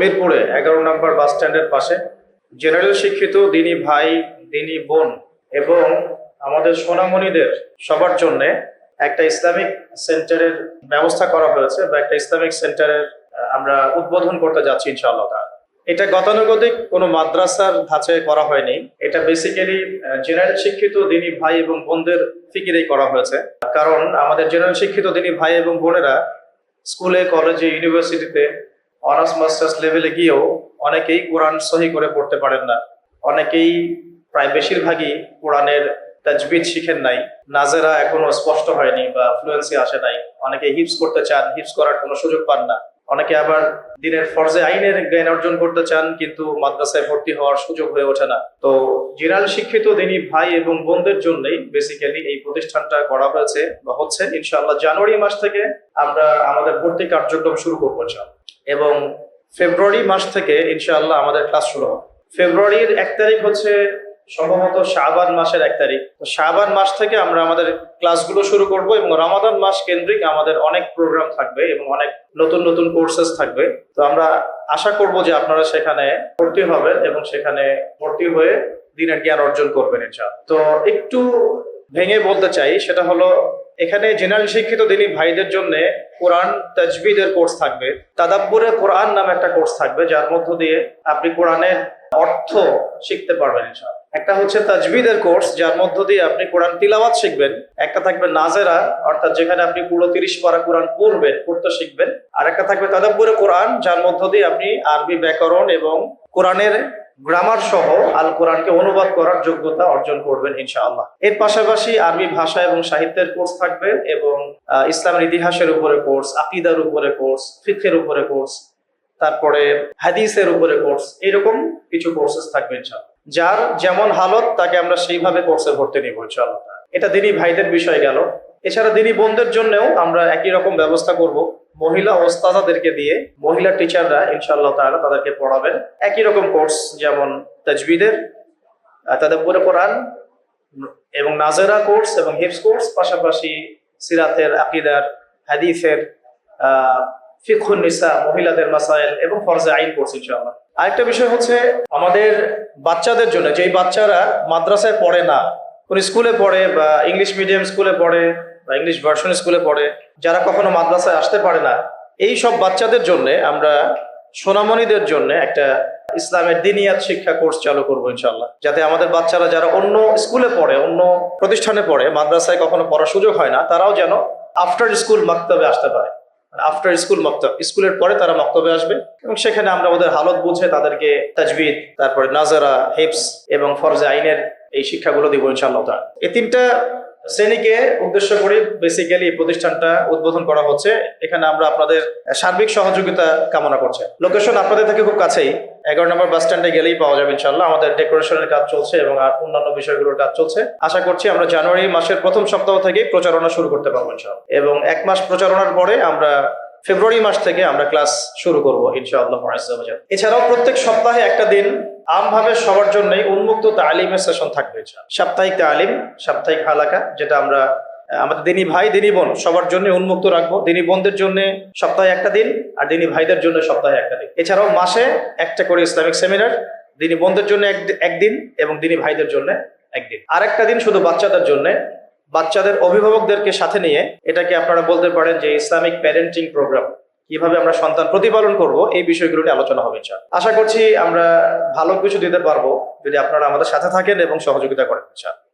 মিরপুরে, এগারো নম্বর বাস স্ট্যান্ডের পাশে। জেনারেল শিক্ষিত দিনী ভাই, দিনী বোন এবং আমাদের সোনামণিদের সবার জন্য একটা ইসলামিক সেন্টারের ব্যবস্থা করা হয়েছে বা একটা ইসলামিক সেন্টারের আমরা উদ্বোধন করতে যাচ্ছি ইনশাআল্লাহ এটা গতানুগতিক কোনো মাদ্রাসার ধাঁচে করা হয়নি। এটা বেসিক্যালি জেনারেল শিক্ষিত দিনী ভাই এবং বোনদের ফিকিরেই করা হয়েছে। কারণ আমাদের জেনারেল শিক্ষিত দিনী ভাই এবং বোনেরা স্কুলে, কলেজে ইউনিভার্সিটিতে অনার্স মাস্টার্স লেভেলে গিয়েও অনেকেই কোরআন সহি করে পড়তে পারেন না। অনেকেই প্রায় বেশিরভাগই কোরআনের তাজবিদ শিখেন নাই। নাজেরা এখনও স্পষ্ট হয়নি বা ফ্লুয়েন্সি আসে নাই। অনেকে হিপস করতে চান হিপস করার কোনো সুযোগ পান না। অনেকে আবার দিনের ফরজে আইনের জ্ঞান অর্জন করতে চান, কিন্তু মাদ্রাসায় ভর্তি হওয়ার সুযোগ হয়ে ওঠে না। তো জেনারেল শিক্ষিত দিনী ভাই এবং বোনদের জন্যই বেসিক্যালি এই প্রতিষ্ঠানটা করা হয়েছে বা হচ্ছে। ইনশাআল্লাহ জানুয়ারি মাস থেকে আমরা আমাদের ভর্তি কার্যক্রম শুরু করব, ইনশাআল্লাহ। এবং ফেব্রুয়ারি মাস থেকে ইনশাআল্লাহ আমাদের ক্লাস শুরু হবে। ফেব্রুয়ারির এক তারিখ হচ্ছে সম্ভবত শাহবান মাসের এক তারিখ। তো শাহবান মাস থেকে আমরা আমাদের ক্লাসগুলো শুরু করব এবং রমাদান মাস কেন্দ্রিক আমাদের অনেক প্রোগ্রাম থাকবে এবং অনেক নতুন নতুন কোর্সেস থাকবে। তো আমরা আশা করব যে আপনারা সেখানে ভর্তি হবেন এবং সেখানে ভর্তি হয়ে দিনের জ্ঞান অর্জন করবেন ইনশাআল্লাহ। তো একটু ভেঙে বলতে চাই, সেটা হলো এখানে জেনারেল শিক্ষিত দিনী ভাইদের জন্য কোরআন তাজবিদের কোর্স থাকবে, তাদাব্বুরে কোরআন নামে একটা কোর্স থাকবে, যার মধ্য দিয়ে আপনি কোরআনের অর্থ শিখতে পারবেন একটা হচ্ছে তাজবিদের কোর্স যার মধ্য দিয়ে আপনি কোরআন তিলাওয়াত শিখবেন, একটা থাকবে নাজেরা, অর্থাৎ যেখানে আপনি পুরো তিরিশ পারা কোরআন পড়বেন, পড়তে শিখবেন, আর একটা থাকবে তাদাব্বুরে কোরআন, যার মধ্য দিয়ে আপনি আরবি ব্যাকরণ এবং কোরআনের গ্রামার সহ আল কোরআনকে অনুবাদ করার যোগ্যতা অর্জন করবেন ইনশাআল্লাহ। এর পাশাপাশি আরবি ভাষা এবং সাহিত্যের কোর্স থাকবে এবং ইসলামের ইতিহাসের উপরে কোর্স, আকিদার উপরে কোর্স ফিকের উপরে কোর্স, তারপরে হাদিসের উপরে কোর্স, এরকম কিছু কোর্সেস থাকবে ইনশাআল্লাহ। যার যেমন হালত, তাকে আমরা সেইভাবে কোর্সে ভর্তি নিব ইনশাআল্লাহ। এটা দিনী ভাইদের বিষয় গেল। এছাড়া দিনী বোনদের জন্যও আমরা একই রকম ব্যবস্থা করব। মহিলা ওস্তাদাদেরকে দিয়ে মহিলা টিচাররা ইনশাআল্লাহ তাআলা তাদেরকে পড়াবেন। একই রকম কোর্স যেমন তাজবিদের তাদাব্বুরে কোরআন এবং নাজেরা কোর্স এবং হিপস কোর্স, পাশাপাশি সিরাতের, আকিদার, হাদিসের, আহ ফিখুন নিসা, মহিলাদের মাসাইল এবং ফরজে আইন কোর্স ইনশাআল্লাহ। আরেকটা বিষয় হচ্ছে আমাদের বাচ্চাদের জন্য, যেই বাচ্চারা মাদ্রাসায় পড়ে না কোন স্কুলে পড়ে বা ইংলিশ মিডিয়াম স্কুলে পড়ে বা ইংলিশ ভার্সন স্কুলে পড়ে, যারা কখনো মাদ্রাসায় আসতে পারে না, এই সব বাচ্চাদের জন্য আমরা সোনামণিদের জন্য একটা ইসলামের দিনিয়াত শিক্ষা কোর্স চালু করব ইনশাল্লাহ যাতে আমাদের বাচ্চারা যারা অন্য স্কুলে পড়ে, অন্য প্রতিষ্ঠানে পড়ে, মাদ্রাসায় কখনো পড়ার সুযোগ হয় না, তারাও যেন আফটার স্কুল মাক্তবে আসতে পারে। আফটার স্কুল মক্তব স্কুলের পরে তারা মক্তবে আসবে এবং সেখানে আমরা ওদের হালত বুঝে তাদেরকে তাজবিদ তারপরে নাজারা হেপস এবং ফরজে আইনের এই শিক্ষাগুলো দিব ইনশাআল্লাহ এই তিনটা শ্রেণীকে উদ্দেশ্য করে বেসিক্যালি এই প্রতিষ্ঠানটা উদ্বোধন করা হচ্ছে। এখানে আমরা আপনাদের সার্বিক সহযোগিতা কামনা করছি। লোকেশন আপনাদের থেকে খুব কাছেই। এগারো নম্বর বাস স্ট্যান্ডে গেলেই পাওয়া যাবে ইনশাল্লাহ আমাদের ডেকোরেশনের কাজ চলছে এবং আর অন্যান্য বিষয়গুলোর কাজ চলছে। আশা করছি আমরা জানুয়ারি মাসের প্রথম সপ্তাহ থেকে প্রচারণা শুরু করতে পারব ইনশাল্লাহ এবং এক মাস প্রচারণার পরে আমরা ফেব্রুয়ারি মাস থেকে আমরা ক্লাস শুরু করব, ইনশাআল্লাহ এছাড়াও প্রত্যেক সপ্তাহে একটা দিন আমভাবে সবার জন্যই উন্মুক্ত তালিমের সেশন থাকবে। সাপ্তাহিক তালিম, সাপ্তাহিক হালাকা, যেটা আমরা আমাদের দিনী ভাই, দিনী বোন সবার জন্য উন্মুক্ত রাখব। দিনী বোনদের জন্য সপ্তাহে একটা দিন, আর দিনী ভাইদের জন্য সপ্তাহে একটা দিন। এছাড়াও মাসে একটা করে ইসলামিক সেমিনার, দিনী বোনদের জন্য এক- একদিন এবং দিনী ভাইদের জন্য একদিন। আরেকটা দিন শুধু বাচ্চাদের জন্য বাচ্চাদের অভিভাবকদেরকে সাথে নিয়ে এটাকে আপনারা বলতে পারেন যে ইসলামিক প্যারেন্টিং প্রোগ্রাম কীভাবে আমরা সন্তান প্রতিপালন করব, এই বিষয়গুলো নিয়ে আলোচনা হবে চান আশা করছি আমরা ভালো কিছু দিতে পারব যদি আপনারা আমাদের সাথে থাকেন এবং সহযোগিতা করেন ইনশাআল্লাহ।